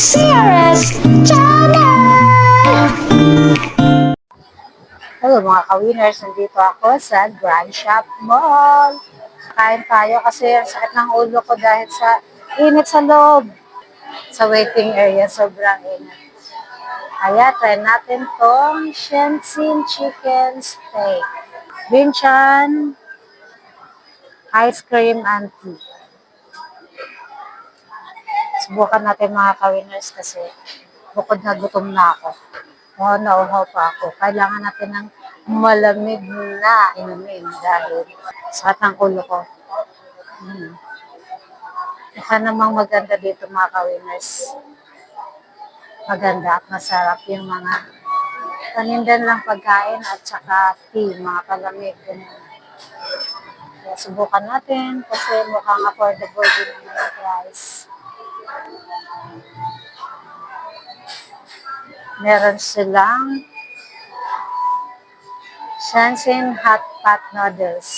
Series Channel! Hello mga ka-winners, nandito ako sa Grand Shop Mall. Kain tayo kasi ang sakit ng ulo ko dahil sa init sa loob. Sa waiting area, sobrang init. Kaya try natin tong Shenzhen Chicken Steak. Binchan Ice Cream and Tea. Subukan natin mga ka-winners kasi bukod na gutom na ako. Oo, nauhaw pa ako. Kailangan natin ng malamig na inumin dahil sakit ng ulo ko. Hmm. Mukha namang maganda dito mga ka-winners. Maganda at masarap yung mga panindan lang pagkain at saka tea, mga palamig. Kaya subukan natin kasi mukhang affordable din ang price. Meron silang Shansin Hot Pot Noodles.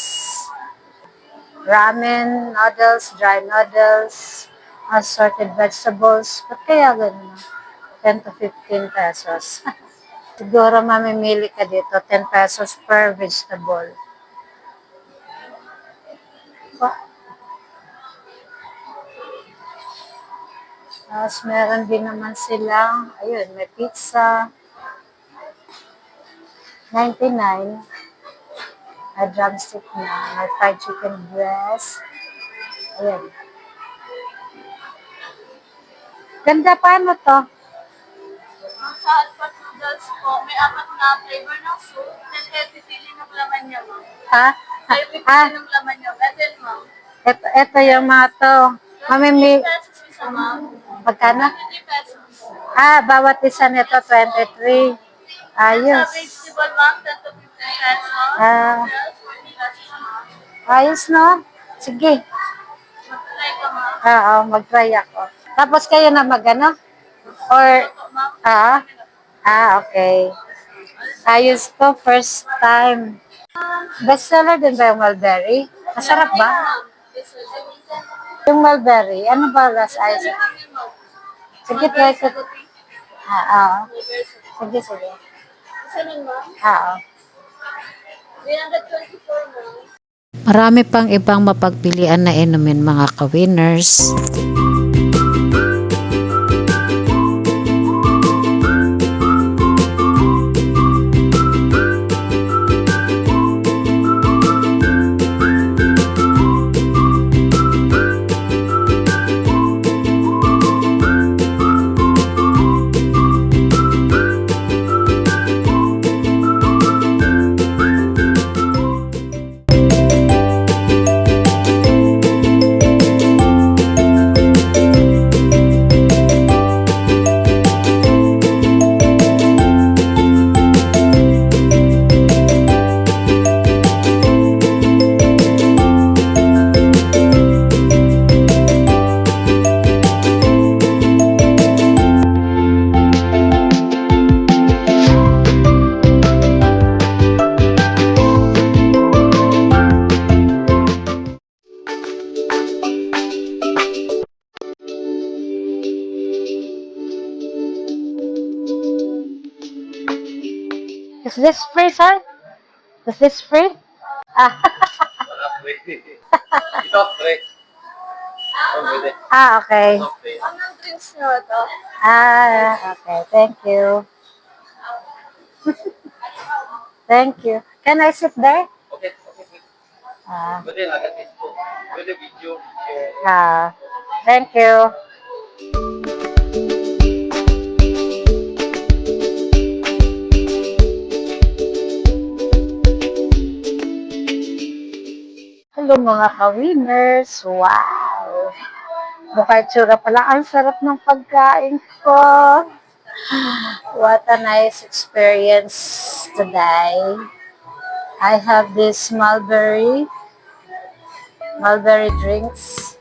Ramen noodles, dry noodles, assorted vegetables. Ba't kaya ganun? 10 to 15 pesos. Siguro mamimili ka dito, 10 pesos per vegetable. Ba- Tapos meron din naman silang, ayun, may pizza. 99. May drumstick na. May fried chicken breast. Ayun. Ganda paano to? Ang sa hotpot noodles po, may apat na flavor ng soup. Then, kayo pipili ng laman niya, ma'am. Ha? Kayo pipili ng laman niya. Then, ma'am. ito, ito yung mga to. 20 Mamimi, pesos isa, ma'am. Magkano? 20 pesos. Ah, bawat isa nito, 23. Ayos. Sa vegetable, ma'am, 10 to 15 pesos. Ah. Yes, 40 pesos, ma'am. Ayos, no? Sige. Oo, mag-try ako. Tapos kayo na magano? Or, ah? Ah, okay. Ayos to, first time. Bestseller din ba yung mulberry? Masarap ba? Yung mulberry, ano ba last ayos? Sige, try ko. Ah, ah. Sige, sige. Isa nun, ma'am. Ah. 324, ma'am. Marami pang ibang mapagpilian na inumin mga ka-winners. Is this free, sir? Is this free? Ah, Ito, pre. Oh, pwede. ah okay. Ito. Anong drinks niyo ito? Ah, okay. Thank you. Thank you. Can I sit there? Okay. Ah, Pwede, ito. Video. ah, thank you. Hello mga ka-winners! Wow! Mukha tsura pala. Ang sarap ng pagkain ko. What a nice experience today. I have this mulberry, mulberry drinks.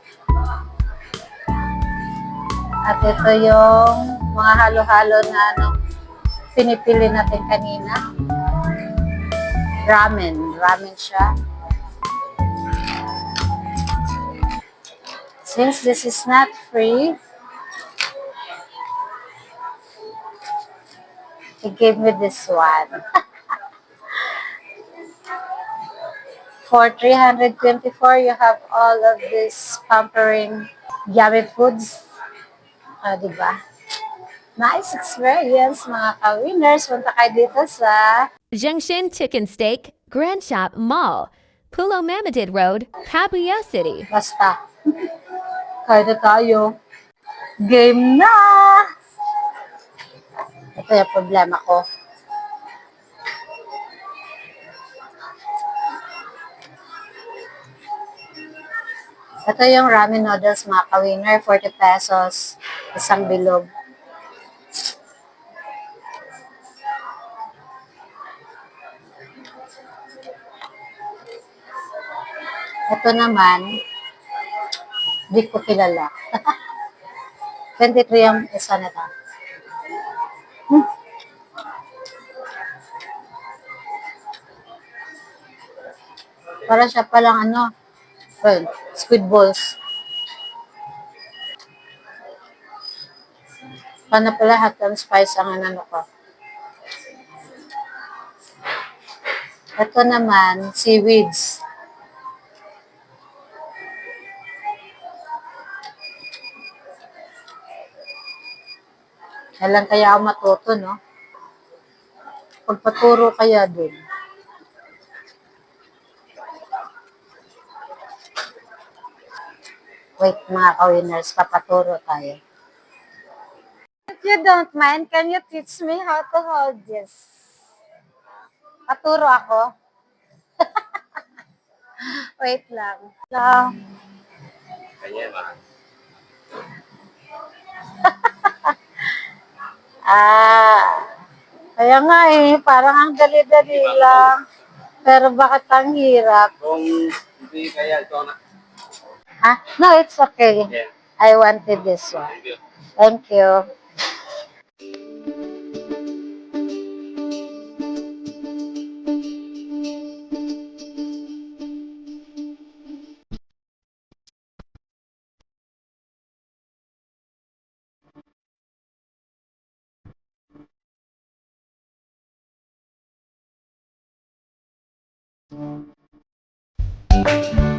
At ito yung mga halo-halo na ano, pinipili natin kanina. Ramen. Ramen siya. Since this is not free, he gave me this one. For 324, you have all of this pampering yummy foods. Ah, di ba? Nice experience, mga ka-winners. Punta kayo dito sa Junction Chicken Steak, Grand Shop Mall, Pulo Mamadid Road, Cabuya City. Basta. Kaya na tayo. Game na! Ito yung problema ko. Ito yung ramen noodles mga ka-winner, 40 pesos, isang bilog. Ito naman, Di ko kilala. 23 yung isa na to. Hmm. Para siya palang ano, well, squid balls. Paano pala hot and spice ang ano ko. Ito naman, seaweeds. Kailan kaya ako matuto, no? Pagpaturo kaya dun. Wait, mga ka-winners, papaturo tayo. If you don't mind, can you teach me how to hold this? Paturo ako. Wait lang. Lang. Kanya, ma. Ah, kaya nga eh, parang ang dali-dali lang. Pero bakit ang hirap? Kung hindi kaya, ito na. Ah, no, it's okay. Yeah. I wanted this one. Thank you. Thank you. Música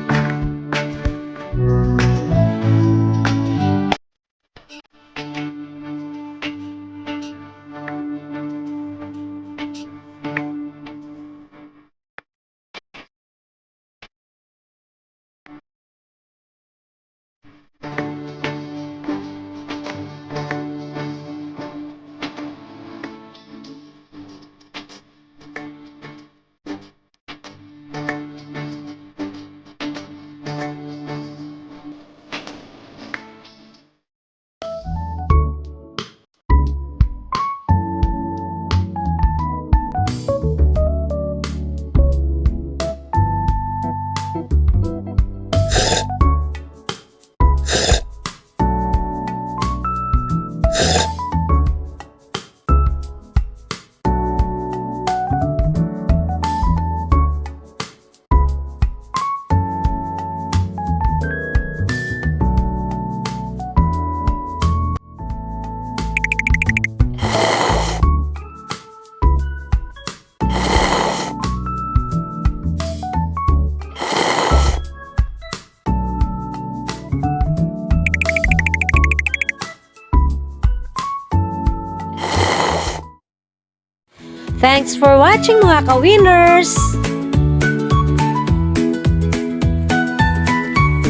Thanks for watching mga ka-winners!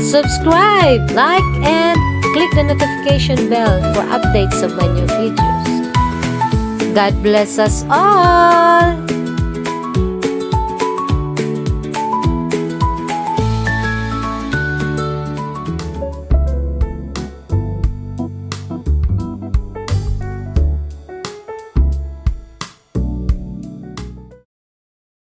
Subscribe, like, and click the notification bell for updates of my new videos. God bless us all!